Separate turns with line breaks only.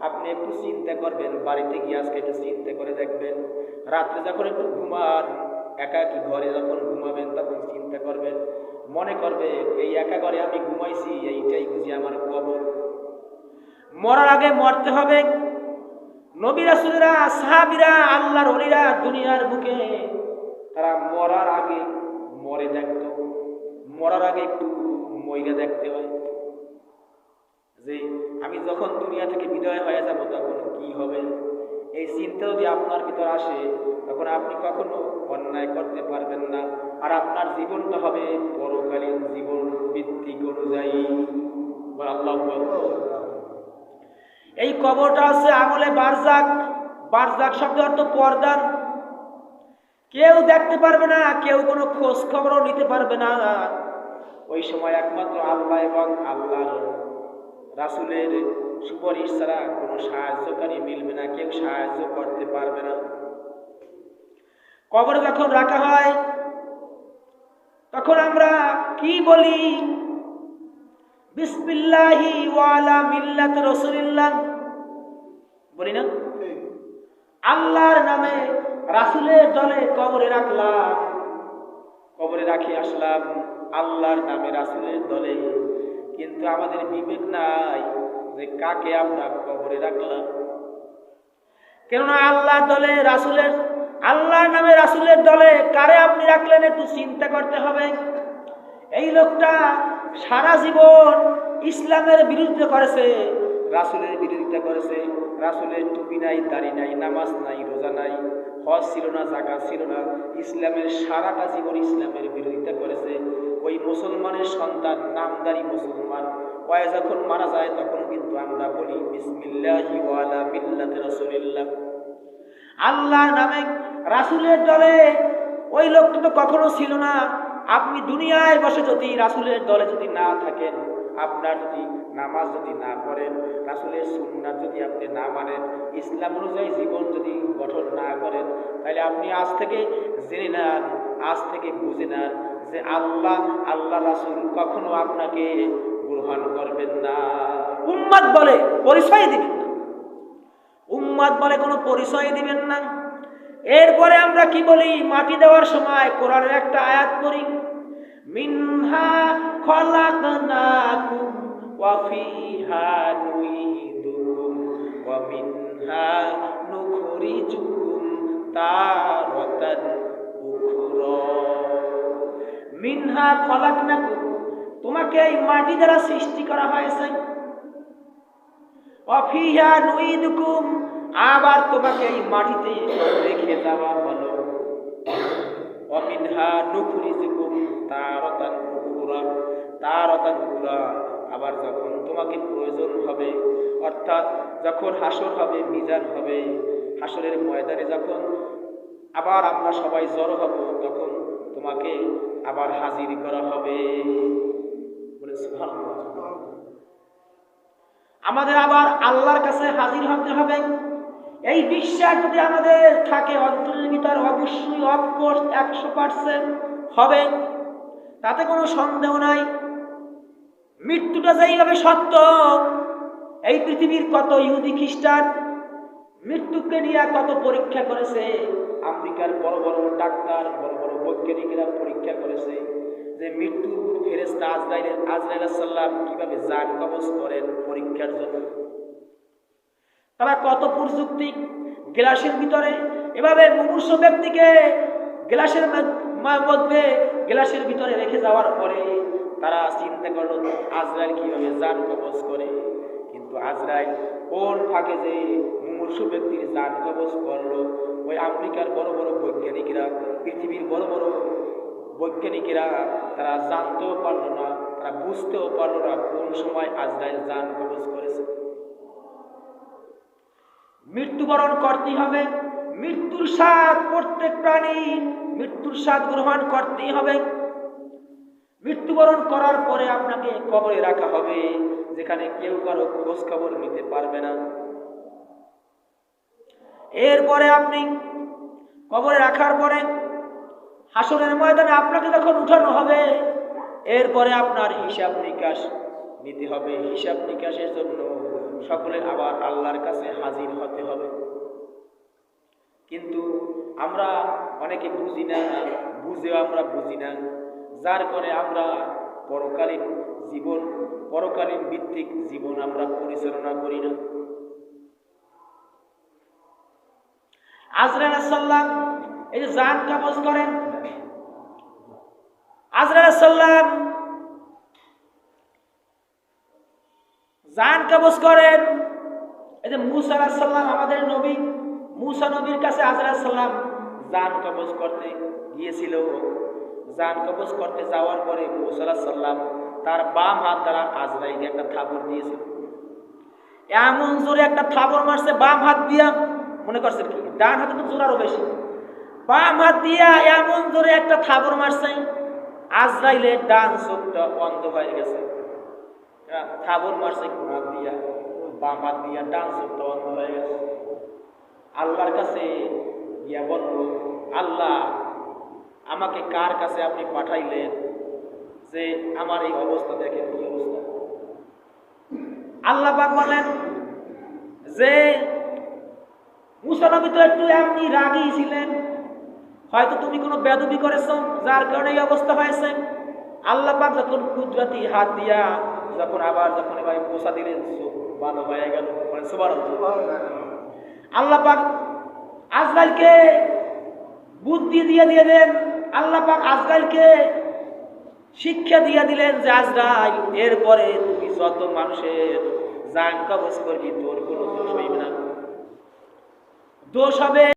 আপনি একটু চিন্তা করবেন, বাড়িতে গিয়ে আজকে একটু চিন্তা করে দেখবেন। রাত্রে যখন একটু ঘুমান একাকি ঘরে যখন ঘুমাবেন তখন চিন্তা করবেন। মনে করবে, এই একা ঘরে আমি ঘুমাইছি, এইটাই বুঝি আমার কবর। মরার আগে মরতে হবে। নবী রাসূলেরা, সাহাবীরা, আল্লাহর অলিরা দুনিয়ার বুকে, তারা মরার আগে মরে দেখত। মরার আগে একটু মইরা দেখতে হয়। আমি যখন দুনিয়া থেকে বিদায় হয়ে যাব তখন কি হবে? এই চিন্তা যদি আপনার ভিতর আসে, তখন আপনি কখনো অন্যায় করতে পারবেন না। আর আপনার জীবনটা হবে পরকালীন জীবন ভিত্তিক অনুযায়ী। এই কবরটা আছে আমলে বারজাক। বারজাক শব্দ অর্থ পর্দান কেউ দেখতে পারবে না, কেউ কোনো খোঁজ খবরও নিতে পারবে না। ওই সময় একমাত্র আল্লাহ এবং আল্লাহর রাসুলের সুপারিশ ছাড়া কোনো সাহায্যকারী মিলবে না, কেউ সাহায্য করতে পারবে না। কবর যখন রাখা হয়, তখন আমরা কি বলি? বিসমিল্লাহি ওয়ালা মিল্লাত রসুলিল্লাহ। বলি না? আল্লাহর নামে রাসুলের দলে কবরে রাখলাম। কবরে রাখি আসলাম, আল্লাহর নামে রাসুলের দলে। কিন্তু আমাদের বিবেক নাই যে কাকে আমরা কবরে রাখলাম। কেননা আল্লাহর দলে, রাসুলের, আল্লাহর নামে রাসুলের দলে কারে আপনি রাখলেন একটু চিন্তা করতে হবে। এই লোকটা সারা জীবন ইসলামের বিরুদ্ধে করেছে, রাসুলের বিরোধিতা করেছে। রাসুলের টুপি নাই, দাড়ি নাই, নামাজ নাই, রোজা নাই, হজ ছিল না জাগা ছিল না, ইসলামের সারাটা জীবন ইসলামের বিরোধিতা করেছে। ওই মুসলমানের সন্তান, নামদারি মুসলমান। ওয়া যখন মারা যায়, তখন কিন্তু আমরা বলি, বিসমিল্লাহি ওয়ালা মিল্লাতে রাসূলিল্লাহ। আল্লাহর নামে রাসুলের দলে, ওই লোকটা তো কখনো ছিল না। আপনি দুনিয়ায় বসে যদি রাসুলের দলে যদি না থাকেন, আপনার যদি নামাজ যদি না পড়েন, রাসুলের সুন্নাত যদি আপনি না মানেন, ইসলাম অনুযায়ী জীবন যদি গঠন না করেন, তাহলে আপনি আজ থেকে জেনে নেন, আজ থেকে বুঝে নেন যে আল্লাহ আল্লাহ রাসুল কখনো আপনাকে গ্রহণ করবেন না। উম্মাদ বলে পরিচয় দিবেন না। উম্মাদ বলে কোনো পরিচয় দিবেন না। এরপরে আমরা কি বলি? মাটি দেওয়ার সময় কোরআনের একটা আয়াত করি মিনহা খলাকনাকুম ওয়া ফিহা নুইদুকুম ওয়া মিনহা নুখরিজুকুম তারাতান মিনহা খলাকনাকুম তোমাকে এই মাটি দ্বারা সৃষ্টি করা হয়েছে। অফিহা নুইদুকুম, আবার তোমাকে এই মাটিতে রেখে দেওয়া হলো। অমিনহা নুখরিজুকুম, তারাতান উখরা তারাতান উখরা। আবার যখন তোমাকে প্রয়োজন হবে, অর্থাৎ যখন হাসর হবে, মিজান হবে, হাসরের ময়দানে যখন আবার আমরা সবাই জড়ো হব, তখন তোমাকে আবার হাজির করা হবে। আমাদের আবার আল্লাহর কাছে হাজির হতে হবে। এই বিশ্বাস যদি আমাদের থাকে অন্তরের অবশ্যই অফকোর্স একশো পার্সেন্ট হবে। তাতে কোনো সন্দেহ নাই। মৃত্যুটা যেইভাবে সত্য, এই পৃথিবীর কত ইহুদি খ্রিস্টান মৃত্যুকে নিয়ে কত পরীক্ষা করেছে। আমেরিকার বড় বড় ডাক্তার, বড় বড় বৈজ্ঞানিকেরা পরীক্ষা করেছে যে মৃত্যু ফেরেস্তা আজরাইলের আজরাইল সাল্লাম কীভাবে যান কবজ করেন পরীক্ষার জন্য? তারা কত প্রযুক্তি গ্লাসের ভিতরে, এভাবে মুমূর্ষ ব্যক্তিকে গ্লাসের মধ্যে গ্লাসের ভিতরে রেখে যাওয়ার পরে তারা চিন্তা করল, আজরাইল কীভাবে যান কবজ করে? কিন্তু আজরাইল কোন ফাঁকে যে মুমূর্ষ ব্যক্তির যান কবজ করল। ওই আমেরিকার বড় বড় বৈজ্ঞানিকরা, পৃথিবীর বড় বড় বৈজ্ঞানিকেরা, তারা জানতেও পারল না, তারা বুঝতেও পারল না কোন সময় আজরাইল যান কবজ করেছে। মৃত্যুবরণ করতেই হবে। মৃত্যুর স্বাদ প্রত্যেক প্রাণী মৃত্যুর স্বাদ গ্রহণ করতেই হবে। মৃত্যুবরণ করার পরে আপনাকে কবরে রাখা হবে, যেখানে কেউ কারও খোঁজ খবর নিতে পারবে না। এরপরে আপনি কবরে রাখার পরে হাসনের ময়দানে আপনাকে যখন উঠানো হবে, এরপরে আপনার হিসাব নিকাশ নিতে হবে। হিসাব নিকাশের জন্য সকলে আবার আল্লাহর কাছে হাজির হতে হবে। কিন্তু আমরা অনেকে বুঝি না, বুঝেও আমরা বুঝি না। যার করে আমরা পরকালীন জীবন, পরকালীন ভিত্তিক জীবন আমরা পরিচালনা করি না। আমাদের নবী, মুসা নবীর কাছে সাল্লাম জান কবজ করতে গিয়েছিল। জান কবজ করতে যাওয়ার পরে মুসা সাল্লাম তার বাম হাত দ্বারা আজরাইলকে একটা থাবর দিয়েছিল। এমন জোরে একটা থাবর মারছে, বাম হাত দিয়া, মনে করছেন কি? ডান হাতে তো জোর আরও বেশি। বাম হাত দিয়া এমন জোরে একটা থাবর মারছে আজরাইলের ডান চোখটা বন্ধ হয়ে গেছে। থাবর মারছে হাত দিয়া বাম হাত দিয়া ডান চোখটা বন্ধ হয়ে গেছে। আল্লাহর কাছে গিয়া বলল, আল্লাহ, আমাকে কার কাছে আপনি পাঠাইলেন যে আমার এই অবস্থা দেখেন কি অবস্থা আল্লাহ বলেন, যে মুসা নবী তো একটু এমনি রাগী ছিলেন। হয়তো তুমি কোনো বেদবি করেছ, যার কারণে এই অবস্থা হয়েছে। আল্লাহ পাক যখন কুদরতি হাত দিয়া যখন আবার যখন এবার পোষা দিলেন ভালো হয়ে গেল। মানে সুবহানাল্লাহ। আল্লাহ পাক আজরাইলকে বুদ্ধি দিয়ে দিয়ে দেন। আল্লাহ পাক আজরাইলকে শিক্ষা দিয়ে দিলেন যে, আজরাইল, এরপরে তুমি যত মানুষের জান কবজ করবি তোর কোনো দোষ হইবে না। দোষ হবে